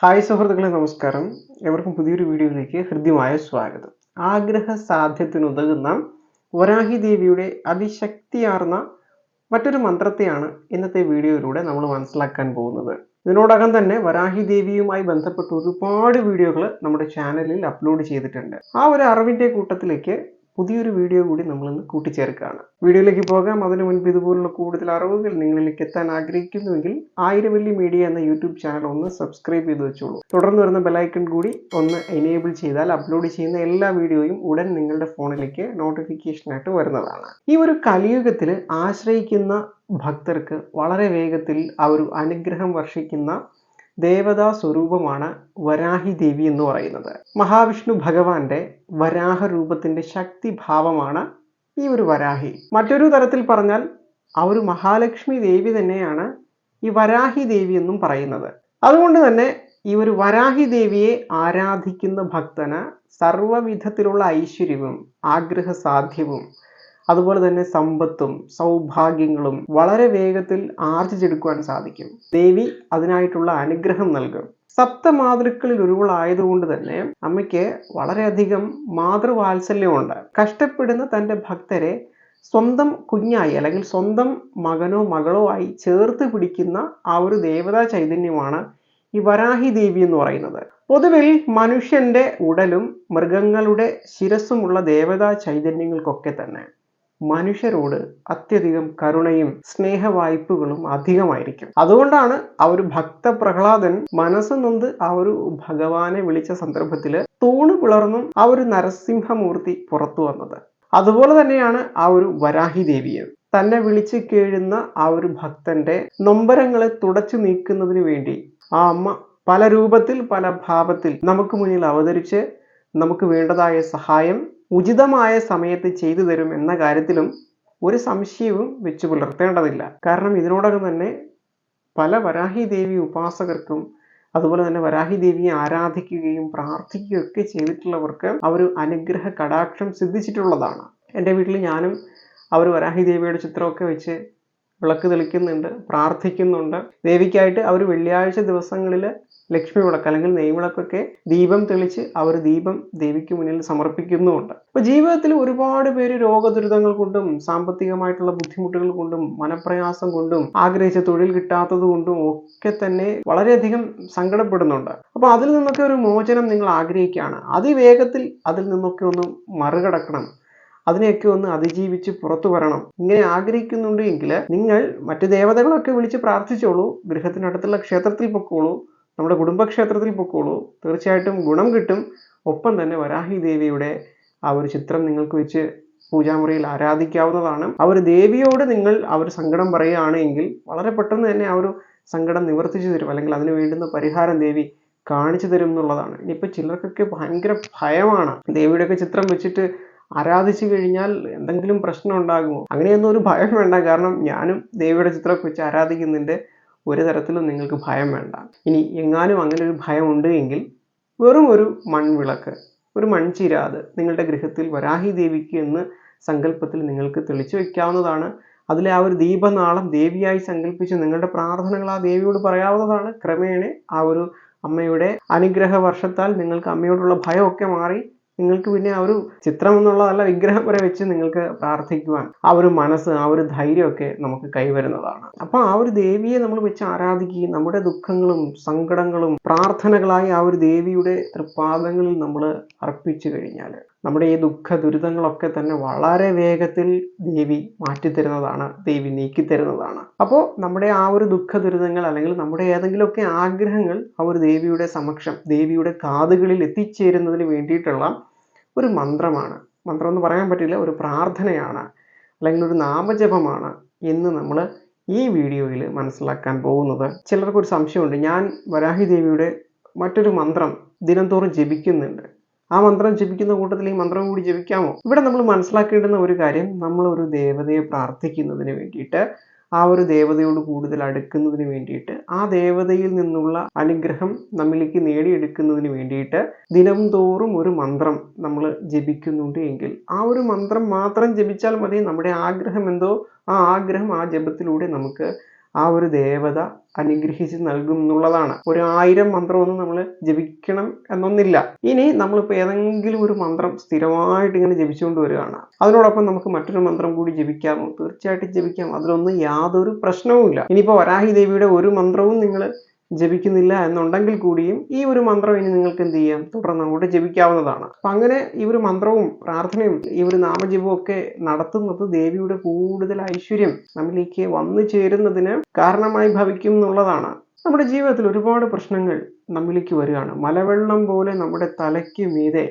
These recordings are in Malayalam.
ഹായ് സുഹൃത്തുക്കളെ നമസ്കാരം. എവർക്കും പുതിയൊരു വീഡിയോയിലേക്ക് ഹൃദ്യമായ സ്വാഗതം. ആഗ്രഹ സാധ്യത്തിനുതകുന്ന വരാഹി ദേവിയുടെ അതിശക്തിയാർന്ന മറ്റൊരു മന്ത്രത്തെയാണ് ഇന്നത്തെ വീഡിയോയിലൂടെ നമ്മൾ മനസ്സിലാക്കാൻ പോകുന്നത്. ഇതിനോടകം തന്നെ വരാഹി ദേവിയുമായി ബന്ധപ്പെട്ട് ഒരുപാട് വീഡിയോകൾ നമ്മുടെ ചാനലിൽ അപ്ലോഡ് ചെയ്തിട്ടുണ്ട്. ആ ഒരു അറിവിന്റെ കൂട്ടത്തിലേക്ക് പുതിയൊരു വീഡിയോ കൂടി നമ്മൾ ഇന്ന് കൂട്ടിച്ചേർക്കുകയാണ്. വീഡിയോയിലേക്ക് പോകാം. അതിനു മുൻപ് ഇതുപോലുള്ള കൂടുതൽ അറിവുകൾ നിങ്ങളിലേക്ക് എത്താൻ ആഗ്രഹിക്കുന്നുവെങ്കിൽ ആയിരവല്ലി മീഡിയ എന്ന യൂട്യൂബ് ചാനൽ ഒന്ന് സബ്സ്ക്രൈബ് ചെയ്ത് വെച്ചോളൂ. തുടർന്ന് വരുന്ന ബെലൈക്കൺ കൂടി ഒന്ന് എനേബിൾ ചെയ്താൽ അപ്ലോഡ് ചെയ്യുന്ന എല്ലാ വീഡിയോയും ഉടൻ നിങ്ങളുടെ ഫോണിലേക്ക് നോട്ടിഫിക്കേഷനായിട്ട് വരുന്നതാണ്. ഈ ഒരു കലിയുഗത്തിൽ ആശ്രയിക്കുന്ന ഭക്തർക്ക് വളരെ വേഗത്തിൽ ആ ഒരു അനുഗ്രഹം വർഷിക്കുന്ന ദേവതാ സ്വരൂപമാണ് വരാഹി ദേവി എന്ന് പറയുന്നത്. മഹാവിഷ്ണു ഭഗവാന്റെ വരാഹ രൂപത്തിന്റെ ശക്തി ഭാവമാണ് ഈ ഒരു വരാഹി. മറ്റൊരു തരത്തിൽ പറഞ്ഞാൽ ആ ഒരു മഹാലക്ഷ്മി ദേവി തന്നെയാണ് ഈ വരാഹി ദേവി എന്നും പറയുന്നത്. അതുകൊണ്ട് തന്നെ ഈ ഒരു വരാഹി ദേവിയെ ആരാധിക്കുന്ന ഭക്തന് സർവവിധത്തിലുള്ള ഐശ്വര്യവും ആഗ്രഹ സാധ്യവും അതുപോലെ തന്നെ സമ്പത്തും സൗഭാഗ്യങ്ങളും വളരെ വേഗത്തിൽ ആർജിച്ചെടുക്കുവാൻ സാധിക്കും. ദേവി അതിനായിട്ടുള്ള അനുഗ്രഹം നൽകും. സപ്തമാതൃക്കളിൽ ഒരുവളായതുകൊണ്ട് തന്നെ അമ്മയ്ക്ക് വളരെയധികം മാതൃവാത്സല്യമുണ്ട്. കഷ്ടപ്പെടുന്ന തന്റെ ഭക്തരെ സ്വന്തം കുഞ്ഞായി അല്ലെങ്കിൽ സ്വന്തം മകനോ മകളോ ആയി ചേർത്ത് പിടിക്കുന്ന ആ ഒരു ദേവതാ ചൈതന്യമാണ് ഈ വരാഹി ദേവി എന്ന് പറയുന്നത്. പൊതുവിൽ മനുഷ്യന്റെ ഉടലും മൃഗങ്ങളുടെ ശിരസ്സുമുള്ള ദേവതാ ചൈതന്യങ്ങൾക്കൊക്കെ തന്നെ. മനുഷ്യരോട് അത്യധികം കരുണയും സ്നേഹവായ്പകളും അധികമായിരിക്കും. അതുകൊണ്ടാണ് ആ ഒരു ഭക്ത പ്രഹ്ലാദൻ മനസ്സ് നൊന്ത് ആ ഒരു ഭഗവാനെ വിളിച്ച സന്ദർഭത്തിൽ തൂണ് പിളർന്നും ആ ഒരു നരസിംഹമൂർത്തി പുറത്തു വന്നത്. അതുപോലെ തന്നെയാണ് ആ ഒരു വരാഹി ദേവിയെ. തന്നെ വിളിച്ച് കേഴുന്ന ആ ഒരു ഭക്തന്റെ നൊമ്പരങ്ങളെ തുടച്ചു നീക്കുന്നതിന് വേണ്ടി ആ അമ്മ പല രൂപത്തിൽ പല ഭാവത്തിൽ നമുക്ക് മുന്നിൽ അവതരിച്ച് നമുക്ക് വേണ്ടതായ സഹായം ഉചിതമായ സമയത്ത് ചെയ്തു തരും എന്ന കാര്യത്തിലും ഒരു സംശയവും വെച്ചു പുലർത്തേണ്ടതില്ല. കാരണം ഇതിനോടകം തന്നെ പല വരാഹി ദേവി ഉപാസകർക്കും അതുപോലെ തന്നെ വരാഹി ദേവിയെ ആരാധിക്കുകയും പ്രാർത്ഥിക്കുകയും ഒക്കെ ചെയ്തിട്ടുള്ളവർക്ക് ഒരു അനുഗ്രഹ കടാക്ഷം സിദ്ധിച്ചിട്ടുള്ളതാണ്. എന്റെ വീട്ടിൽ ഞാനും അവർ വരാഹി ദേവിയുടെ ചിത്രമൊക്കെ വെച്ച് വിളക്ക് തെളിക്കുന്നുണ്ട് പ്രാർത്ഥിക്കുന്നുണ്ട്. ദേവിക്കായിട്ട് അവർ വെള്ളിയാഴ്ച ദിവസങ്ങളിൽ ലക്ഷ്മി വിളക്ക് അല്ലെങ്കിൽ നെയ്വിളക്കൊക്കെ ദീപം തെളിച്ച് അവർ ദീപം ദേവിക്ക് മുന്നിൽ സമർപ്പിക്കുന്നുമുണ്ട്. അപ്പൊ ജീവിതത്തിൽ ഒരുപാട് പേര് രോഗദുരിതങ്ങൾ കൊണ്ടും സാമ്പത്തികമായിട്ടുള്ള ബുദ്ധിമുട്ടുകൾ കൊണ്ടും മനപ്രയാസം കൊണ്ടും ആഗ്രഹിച്ച തൊഴിൽ കിട്ടാത്തത് കൊണ്ടും ഒക്കെ തന്നെ വളരെയധികം സങ്കടപ്പെടുന്നുണ്ട്. അപ്പൊ അതിൽ നിന്നൊക്കെ ഒരു മോചനം നിങ്ങൾ ആഗ്രഹിക്കുകയാണ്. അതിവേഗത്തിൽ അതിൽ നിന്നൊക്കെ ഒന്ന് മറികടക്കണം. അതിനെയൊക്കെ ഒന്ന് അതിജീവിച്ച് പുറത്തു വരണം. ഇങ്ങനെ ആഗ്രഹിക്കുന്നുണ്ട് എങ്കിൽ നിങ്ങൾ മറ്റു ദേവതകളൊക്കെ വിളിച്ച് പ്രാർത്ഥിച്ചോളൂ. ഗൃഹത്തിനടുത്തുള്ള ക്ഷേത്രത്തിൽ പൊക്കോളൂ. നമ്മുടെ കുടുംബക്ഷേത്രത്തിൽ പൊക്കോളൂ. തീർച്ചയായിട്ടും ഗുണം കിട്ടും. ഒപ്പം തന്നെ വരാഹി ദേവിയുടെ ആ ഒരു ചിത്രം നിങ്ങൾക്ക് വെച്ച് പൂജാമുറിയിൽ ആരാധിക്കാവുന്നതാണ്. ആ ഒരു ദേവിയോട് നിങ്ങൾ ആ ഒരു സങ്കടം പറയുകയാണ് എങ്കിൽ വളരെ പെട്ടെന്ന് തന്നെ ആ ഒരു സങ്കടം നിവർത്തിച്ചു തരും. അല്ലെങ്കിൽ അതിന് വേണ്ടുന്ന പരിഹാരം ദേവി കാണിച്ചു തരും എന്നുള്ളതാണ്. ഇനിയിപ്പോൾ ചിലർക്കൊക്കെ ഭയങ്കര ഭയമാണ്. ദേവിയുടെയൊക്കെ ചിത്രം വെച്ചിട്ട് ആരാധിച്ചു കഴിഞ്ഞാൽ എന്തെങ്കിലും പ്രശ്നം ഉണ്ടാകുമോ? അങ്ങനെയൊന്നും ഒരു ഭയം വേണ്ട. കാരണം ഞാനും ദേവിയുടെ ചിത്രമൊക്കെ വെച്ച് ആരാധിക്കുന്നുണ്ട്. ഒരു തരത്തിലും നിങ്ങൾക്ക് ഭയം വേണ്ട. ഇനി എങ്ങാനും അങ്ങനെ ഒരു ഭയം ഉണ്ട് എങ്കിൽ വെറും ഒരു മൺവിളക്ക് ഒരു മൺചിരാത് നിങ്ങളുടെ ഗൃഹത്തിൽ വരാഹി ദേവിക്ക് എന്ന് സങ്കല്പത്തിൽ നിങ്ങൾക്ക് തെളിച്ചു വയ്ക്കാവുന്നതാണ് അതിലെ ആ ഒരു ദീപനാളം ദേവിയായി സങ്കല്പിച്ച് നിങ്ങളുടെ പ്രാർത്ഥനകൾ ആ ദേവിയോട് പറയാവുന്നതാണ്. ക്രമേണ ആ ഒരു അമ്മയുടെ അനുഗ്രഹ വർഷത്താൽ നിങ്ങൾക്ക് അമ്മയോടുള്ള ഭയമൊക്കെ മാറി നിങ്ങൾക്ക് പിന്നെ ആ ഒരു ചിത്രം എന്നുള്ളതല്ല വിഗ്രഹം വരെ വെച്ച് നിങ്ങൾക്ക് പ്രാർത്ഥിക്കുവാൻ ആ ഒരു മനസ്സ് ആ ഒരു ധൈര്യമൊക്കെ നമുക്ക് കൈവരുന്നതാണ്. അപ്പോൾ ആ ഒരു ദേവിയെ നമ്മൾ വെച്ച് ആരാധിക്കുകയും നമ്മുടെ ദുഃഖങ്ങളും സങ്കടങ്ങളും പ്രാർത്ഥനകളായി ആ ഒരു ദേവിയുടെ തൃപ്പാദങ്ങളിൽ നമ്മൾ അർപ്പിച്ചു കഴിഞ്ഞാൽ നമ്മുടെ ഈ ദുഃഖ ദുരിതങ്ങളൊക്കെ തന്നെ വളരെ വേഗത്തിൽ ദേവി മാറ്റിത്തരുന്നതാണ് ദേവി നീക്കിത്തരുന്നതാണ്. അപ്പോൾ നമ്മുടെ ആ ഒരു ദുഃഖ ദുരിതങ്ങൾ അല്ലെങ്കിൽ നമ്മുടെ ഏതെങ്കിലുമൊക്കെ ആഗ്രഹങ്ങൾ ആ ഒരു ദേവിയുടെ സമക്ഷം ദേവിയുടെ കാതുകളിൽ എത്തിച്ചേരുന്നതിന് വേണ്ടിയിട്ടുള്ള ഒരു മന്ത്രമാണ്. മന്ത്രം എന്ന് പറയാൻ പറ്റില്ല ഒരു പ്രാർത്ഥനയാണ് അല്ലെങ്കിൽ ഒരു നാമജപമാണ് എന്ന് നമ്മൾ ഈ വീഡിയോയിൽ മനസ്സിലാക്കാൻ പോകുന്നത്. ചിലർക്കൊരു സംശയമുണ്ട് ഞാൻ വരാഹി ദേവിയുടെ മറ്റൊരു മന്ത്രം ദിനംതോറും ജപിക്കുന്നുണ്ട്. ആ മന്ത്രം ജപിക്കുന്ന കൂട്ടത്തിൽ ഈ മന്ത്രം കൂടി ജപിക്കാമോ? ഇവിടെ നമ്മൾ മനസ്സിലാക്കേണ്ടുന്ന ഒരു കാര്യം നമ്മൾ ഒരു ദേവതയെ പ്രാർത്ഥിക്കുന്നതിന് വേണ്ടിയിട്ട് ആ ഒരു ദേവതയോട് കൂടുതൽ അടുക്കുന്നതിന് വേണ്ടിയിട്ട് ആ ദേവതയിൽ നിന്നുള്ള അനുഗ്രഹം നമ്മിലേക്ക് നേടിയെടുക്കുന്നതിന് വേണ്ടിയിട്ട് ദിനം തോറും ഒരു മന്ത്രം നമ്മൾ ജപിക്കുന്നുണ്ട് എങ്കിൽ ആ ഒരു മന്ത്രം മാത്രം ജപിച്ചാൽ മതി. നമ്മുടെ ആഗ്രഹം എന്തോ ആ ആഗ്രഹം ആ ജപത്തിലൂടെ നമുക്ക് ആ ഒരു ദേവത അനുഗ്രഹിച്ച് നൽകും എന്നുള്ളതാണ് ഒരു ആയിരം മന്ത്രമൊന്നും നമ്മൾ ജപിക്കണം എന്നൊന്നില്ല. ഇനി നമ്മളിപ്പോൾ ഏതെങ്കിലും ഒരു മന്ത്രം സ്ഥിരമായിട്ട് ഇങ്ങനെ ജപിച്ചുകൊണ്ട് വരികയാണ്. അതിനോടൊപ്പം നമുക്ക് മറ്റൊരു മന്ത്രം കൂടി ജപിക്കാമോ തീർച്ചയായിട്ടും ജപിക്കാം. അതിലൊന്നും യാതൊരു പ്രശ്നവുമില്ല. ഇനിയിപ്പോൾ വരാഹി ദേവിയുടെ ഒരു മന്ത്രവും നിങ്ങൾ ജപിക്കുന്നില്ല എന്നുണ്ടെങ്കിൽ കൂടിയും ഈ ഒരു മന്ത്രം ഇനി നിങ്ങൾക്ക് എന്ത് ചെയ്യാം? തുടർന്ന് അങ്ങോട്ട് ജപിക്കാവുന്നതാണ്. അപ്പൊ അങ്ങനെ ഈ ഒരു മന്ത്രവും പ്രാർത്ഥനയും ഈ ഒരു നാമജപവും ഒക്കെ നടത്തുന്നത് ദേവിയുടെ കൂടുതൽ ഐശ്വര്യം നമ്മിലേക്ക് വന്നു ചേരുന്നതിന് കാരണമായി ഭവിക്കും എന്നുള്ളതാണ്. നമ്മുടെ ജീവിതത്തിൽ ഒരുപാട് പ്രശ്നങ്ങൾ നമ്മിലേക്ക് വരികയാണ്. മലവെള്ളം പോലെ നമ്മുടെ തലയ്ക്ക് മീതെ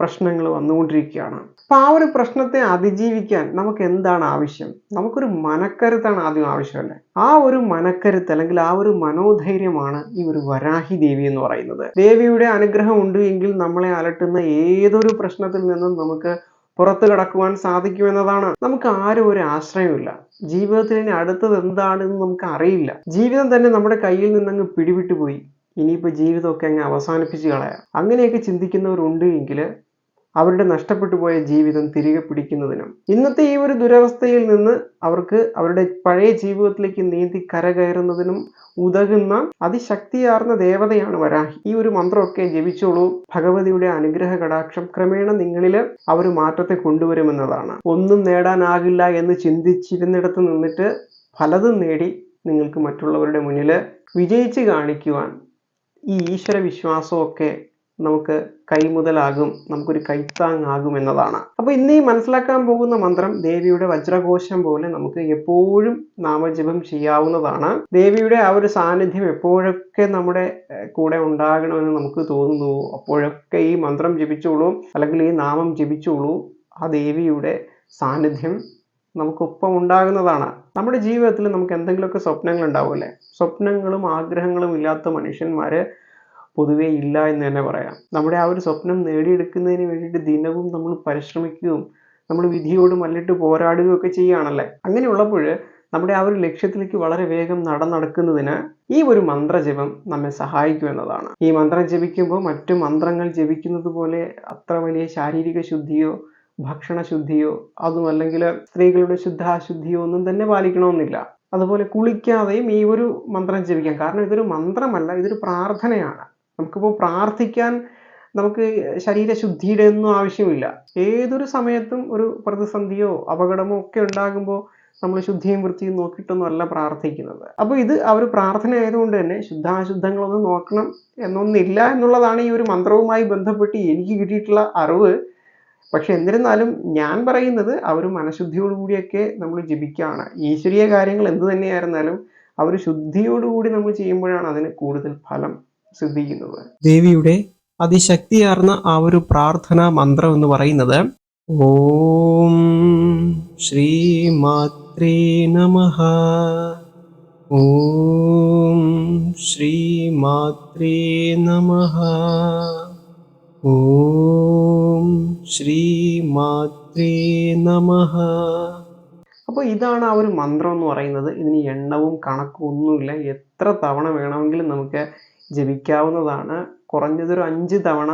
പ്രശ്നങ്ങൾ വന്നുകൊണ്ടിരിക്കുകയാണ്. അപ്പൊ ആ ഒരു പ്രശ്നത്തെ അതിജീവിക്കാൻ നമുക്ക് എന്താണ് ആവശ്യം? നമുക്കൊരു മനക്കരുത്താണ് ആദ്യം ആവശ്യമല്ലേ? ആ ഒരു മനക്കരുത്ത് അല്ലെങ്കിൽ ആ ഒരു മനോധൈര്യമാണ് ഈ ഒരു വരാഹി ദേവി എന്ന് പറയുന്നത്. ദേവിയുടെ അനുഗ്രഹം ഉണ്ട് എങ്കിൽ നമ്മളെ അലട്ടുന്ന ഏതൊരു പ്രശ്നത്തിൽ നിന്നും നമുക്ക് പുറത്തു കടക്കുവാൻ സാധിക്കുമെന്നതാണ് നമുക്ക് ആരും ഒരു ആശ്രയമില്ല ജീവിതത്തിൽ ഇനി അടുത്തത് എന്താണെന്ന് നമുക്ക് അറിയില്ല. ജീവിതം തന്നെ നമ്മുടെ കയ്യിൽ നിന്നങ്ങ് പിടിവിട്ടു പോയി ഇനിയിപ്പോൾ ജീവിതമൊക്കെ അങ്ങ് അവസാനിപ്പിച്ച് കളയാം. അങ്ങനെയൊക്കെ ചിന്തിക്കുന്നവരുണ്ട് എങ്കിൽ അവരുടെ നഷ്ടപ്പെട്ടു പോയ ജീവിതം തിരികെ പിടിക്കുന്നതിനും. ഇന്നത്തെ ഈ ഒരു ദുരവസ്ഥയിൽ നിന്ന് അവർക്ക് അവരുടെ പഴയ ജീവിതത്തിലേക്ക് നീന്തി കരകയറുന്നതിനും ഉതകുന്ന അതിശക്തിയാർന്ന ദേവതയാണ് വരാഹി. ഈ ഒരു മന്ത്രമൊക്കെ ജപിച്ചോളൂ. ഭഗവതിയുടെ അനുഗ്രഹ കടാക്ഷം ക്രമേണ നിങ്ങളിൽ ഒരു മാറ്റത്തെ കൊണ്ടുവരുമെന്നതാണ്. ഒന്നും നേടാനാകില്ല എന്ന് ചിന്തിച്ചിരുന്നിടത്ത് നിന്നിട്ട് പലതും നേടി നിങ്ങൾക്ക് മറ്റുള്ളവരുടെ മുന്നിൽ വിജയിച്ച് കാണിക്കുവാൻ ഈ ഈശ്വര വിശ്വാസമൊക്കെ നമുക്ക് കൈമുതലാകും നമുക്കൊരു കൈത്താങ്ങാകും എന്നതാണ്. അപ്പോൾ ഇന്ന് മനസ്സിലാക്കാൻ പോകുന്ന മന്ത്രം ദേവിയുടെ വജ്രകോശം പോലെ നമുക്ക് എപ്പോഴും നാമജപം ചെയ്യാവുന്നതാണ്. ദേവിയുടെ ആ ഒരു സാന്നിധ്യം എപ്പോഴൊക്കെ നമ്മുടെ കൂടെ ഉണ്ടാകണമെന്ന് നമുക്ക് തോന്നുന്നു അപ്പോഴൊക്കെ ഈ മന്ത്രം ജപിച്ചോളൂ അല്ലെങ്കിൽ ഈ നാമം ജപിച്ചോളൂ ആ ദേവിയുടെ സാന്നിധ്യം നമുക്കൊപ്പം ഉണ്ടാകുന്നതാണ്. നമ്മുടെ ജീവിതത്തിൽ നമുക്ക് എന്തെങ്കിലുമൊക്കെ സ്വപ്നങ്ങൾ ഉണ്ടാവില്ലേ സ്വപ്നങ്ങളും ആഗ്രഹങ്ങളും ഇല്ലാത്ത മനുഷ്യന്മാര് പൊതുവേ ഇല്ല എന്ന് തന്നെ പറയാം. നമ്മുടെ ആ ഒരു സ്വപ്നം നേടിയെടുക്കുന്നതിന് വേണ്ടിയിട്ട് ദിനവും നമ്മൾ പരിശ്രമിക്കുകയും നമ്മൾ വിധിയോട് മല്ലിട്ട് പോരാടുകയും ഒക്കെ ചെയ്യുകയാണല്ലേ? അങ്ങനെയുള്ളപ്പോൾ നമ്മുടെ ആ ഒരു ലക്ഷ്യത്തിലേക്ക് വളരെ വേഗം നടന്നടക്കുന്നതിന് ഈ ഒരു മന്ത്രജപം നമ്മെ സഹായിക്കും എന്നതാണ്. ഈ മന്ത്രം ജപിക്കുമ്പോൾ മറ്റു മന്ത്രങ്ങൾ ജപിക്കുന്നത് പോലെ അത്ര വലിയ ശാരീരിക ശുദ്ധിയോ ഭക്ഷണ ശുദ്ധിയോ അതും അല്ലെങ്കിൽ സ്ത്രീകളുടെ ശുദ്ധാശുദ്ധിയോ ഒന്നും തന്നെ പാലിക്കണമെന്നില്ല. അതുപോലെ കുളിക്കാതെയും ഈ ഒരു മന്ത്രം ജപിക്കാം. കാരണം ഇതൊരു മന്ത്രമല്ല ഇതൊരു പ്രാർത്ഥനയാണ്. നമുക്കിപ്പോൾ പ്രാർത്ഥിക്കാൻ നമുക്ക് ശരീരശുദ്ധിയുടെ ഒന്നും ആവശ്യമില്ല. ഏതൊരു സമയത്തും ഒരു പ്രതിസന്ധിയോ അപകടമോ ഒക്കെ ഉണ്ടാകുമ്പോൾ നമ്മൾ ശുദ്ധിയും വൃത്തിയും നോക്കിയിട്ടൊന്നും അല്ല പ്രാർത്ഥിക്കുന്നത്. അപ്പോൾ ഇത് അവർ പ്രാർത്ഥന ആയതുകൊണ്ട് തന്നെ ശുദ്ധാശുദ്ധങ്ങളൊന്നും നോക്കണം എന്നൊന്നില്ല എന്നുള്ളതാണ് ഈ ഒരു മന്ത്രവുമായി ബന്ധപ്പെട്ട് എനിക്ക് കിട്ടിയിട്ടുള്ള അറിവ്. പക്ഷെ എന്നിരുന്നാലും ഞാൻ പറയുന്നത് അവർ മനഃശുദ്ധിയോടുകൂടിയൊക്കെ നമ്മൾ ജപിക്കുകയാണ് ഈശ്വരീയ കാര്യങ്ങൾ എന്ത് തന്നെയായിരുന്നാലും അവർ ശുദ്ധിയോടുകൂടി നമ്മൾ ചെയ്യുമ്പോഴാണ് അതിന് കൂടുതൽ ഫലം. സിദ്ധിക്കുന്നത്. ദേവിയുടെ അതിശക്തിയാർന്ന ആ ഒരു പ്രാർത്ഥനാ മന്ത്രം എന്ന് പറയുന്നത് ഓം ശ്രീ മാത്രേ നമഃ. ഓം ശ്രീ മാത്രേ നമഃ. ഓം ശ്രീ മാത്രേ നമഃ. അപ്പോൾ ഇതാണ് ആ ഒരു മന്ത്രം എന്ന് പറയുന്നത്. ഇതിന് എണ്ണവും കണക്കും ഒന്നുമില്ല. എത്ര തവണ വേണമെങ്കിലും നമുക്ക് ജപിക്കാവുന്നതാണ് കുറഞ്ഞതൊരു അഞ്ച് തവണ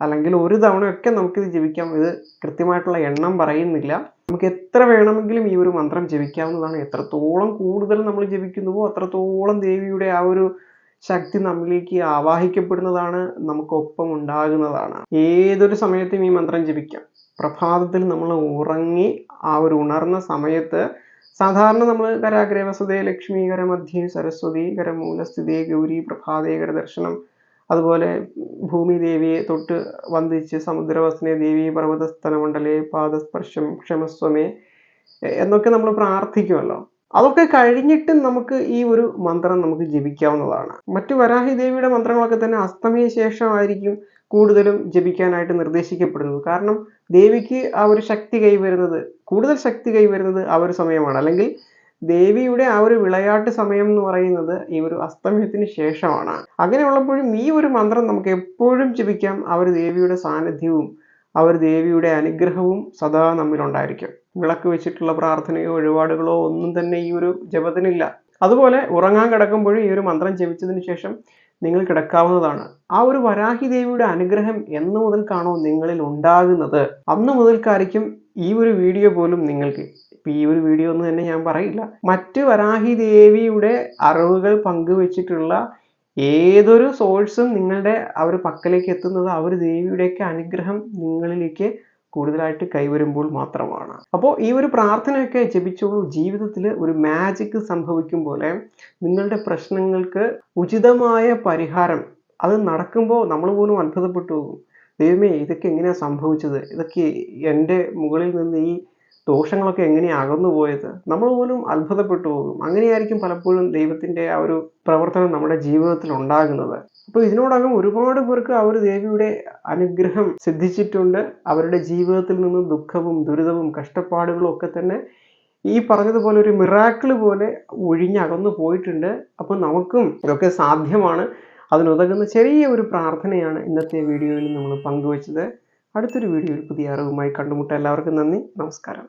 അല്ലെങ്കിൽ ഒരു തവണയൊക്കെ നമുക്കിത് ജപിക്കാം ഇത് കൃത്യമായിട്ടുള്ള എണ്ണം പറയുന്നില്ല. നമുക്ക് എത്ര വേണമെങ്കിലും ഈ ഒരു മന്ത്രം ജപിക്കാവുന്നതാണ്. എത്രത്തോളം കൂടുതൽ നമ്മൾ ജപിക്കുന്നുവോ അത്രത്തോളം ദേവിയുടെ ആ ഒരു ശക്തി നമ്മിലേക്ക് ആവാഹിക്കപ്പെടുന്നതാണ്. നമുക്കൊപ്പം ഉണ്ടാകുന്നതാണ്. ഏതൊരു സമയത്തും ഈ മന്ത്രം ജപിക്കാം. പ്രഭാതത്തിൽ നമ്മൾ ഉറങ്ങി ആ ഒരു ഉണർന്ന സമയത്ത് സാധാരണ നമ്മൾ കരാഗ്രേ വസതേ ലക്ഷ്മി കരമധ്യേ സരസ്വതി കരമൂലസ്ഥിതേ ഗൗരി പ്രഭാതേകര ദർശനം അതുപോലെ ഭൂമി ദേവിയെ തൊട്ട് വന്ദിച്ച് സമുദ്രവസനെ ദേവി പർവതസ്ഥലമണ്ഡലെ പാദസ്പർശം ക്ഷമസ്വമേ എന്നൊക്കെ നമ്മൾ പ്രാർത്ഥിക്കുമല്ലോ അതൊക്കെ കഴിഞ്ഞിട്ട് നമുക്ക് ഈ ഒരു മന്ത്രം നമുക്ക് ജപിക്കാവുന്നതാണ്. മറ്റു വരാഹി ദേവിയുടെ മന്ത്രങ്ങളൊക്കെ തന്നെ അസ്തമയ ശേഷമായിരിക്കും കൂടുതലും ജപിക്കാനായിട്ട് നിർദ്ദേശിക്കപ്പെടുന്നത്. കാരണം ദേവിക്ക് ആ ഒരു ശക്തി കൈവരുന്നത് കൂടുതൽ ശക്തി കൈവരുന്നത് ആ ഒരു സമയമാണ്. അല്ലെങ്കിൽ ദേവിയുടെ ആ ഒരു വിളയാട്ട് സമയം എന്ന് പറയുന്നത് ഈ ഒരു അസ്തമയത്തിന് ശേഷമാണ്. അങ്ങനെയുള്ളപ്പോഴും ഈ ഒരു മന്ത്രം നമുക്ക് എപ്പോഴും ജപിക്കാം. ആ ഒരു ദേവിയുടെ സാന്നിധ്യവും ആ ഒരു ദേവിയുടെ അനുഗ്രഹവും സദാ നമ്മിലുണ്ടായിരിക്കും. വിളക്ക് വെച്ചിട്ടുള്ള പ്രാർത്ഥനയോ വഴിപാടുകളോ ഒന്നും തന്നെ ഈ ഒരു ജപത്തിനില്ല. അതുപോലെ ഉറങ്ങാൻ കിടക്കുമ്പോഴും ഈ ഒരു മന്ത്രം ജപിച്ചതിന് ശേഷം നിങ്ങൾ കിടക്കാവുന്നതാണ്. ആ ഒരു വരാഹി ദേവിയുടെ അനുഗ്രഹം എന്ന് മുതൽക്കാണോ നിങ്ങളിൽ ഉണ്ടാകുന്നത്? അന്ന് മുതൽക്കായിരിക്കും ഈ ഒരു വീഡിയോ പോലും നിങ്ങൾക്ക്. ഇപ്പൊ ഈ ഒരു വീഡിയോ എന്ന് തന്നെ ഞാൻ പറയില്ല. മറ്റ് വരാഹി ദേവിയുടെ അറിവുകൾ പങ്കുവച്ചിട്ടുള്ള ഏതൊരു സോഴ്സും നിങ്ങളുടെ ഒരു പക്കലേക്ക് എത്തുന്നത് ആ ഒരു ദേവിയുടെയൊക്കെ അനുഗ്രഹം നിങ്ങളിലേക്ക് കൂടുതലായിട്ട് കൈവരുമ്പോൾ മാത്രമാണ്. അപ്പോൾ ഈ ഒരു പ്രാർത്ഥനയൊക്കെ ജപിച്ചോളൂ. ജീവിതത്തിൽ ഒരു മാജിക് സംഭവിക്കും പോലെ നിങ്ങളുടെ പ്രശ്നങ്ങൾക്ക് ഉചിതമായ പരിഹാരം അത് നടക്കുമ്പോൾ നമ്മൾ പോലും അത്ഭുതപ്പെട്ടു പോകും. ദൈവമേ ഇതൊക്കെ എങ്ങനെയാണ് സംഭവിച്ചത്? ഇതൊക്കെ എന്റെ മുകളിൽ നിന്ന് ഈ ദോഷങ്ങളൊക്കെ എങ്ങനെയാണ് അകന്നു പോയത്? നമ്മൾ പോലും അത്ഭുതപ്പെട്ടു പോകും. അങ്ങനെയായിരിക്കും പലപ്പോഴും ദൈവത്തിന്റെ ആ ഒരു പ്രവർത്തനം നമ്മുടെ ജീവിതത്തിൽ ഉണ്ടാകുന്നത്. അപ്പോൾ ഇതിനോടകം ഒരുപാട് പേർക്ക് ആ ഒരു ദേവിയുടെ അനുഗ്രഹം സിദ്ധിച്ചിട്ടുണ്ട്. അവരുടെ ജീവിതത്തിൽ നിന്ന് ദുഃഖവും ദുരിതവും കഷ്ടപ്പാടുകളും ഒക്കെ തന്നെ ഈ പറഞ്ഞതുപോലെ ഒരു മിറാക്കിൾ പോലെ ഒഴിഞ്ഞകന്നു പോയിട്ടുണ്ട്. അപ്പോൾ നമുക്കും ഇതൊക്കെ സാധ്യമാണ്. അതിനുതകുന്ന ചെറിയ ഒരു പ്രാർത്ഥനയാണ് ഇന്നത്തെ വീഡിയോയിൽ നമ്മൾ പങ്കുവച്ചത്. അടുത്തൊരു വീഡിയോയിൽ പുതിയ അറിവുമായി കണ്ടുമുട്ട എല്ലാവർക്കും നന്ദി. നമസ്കാരം.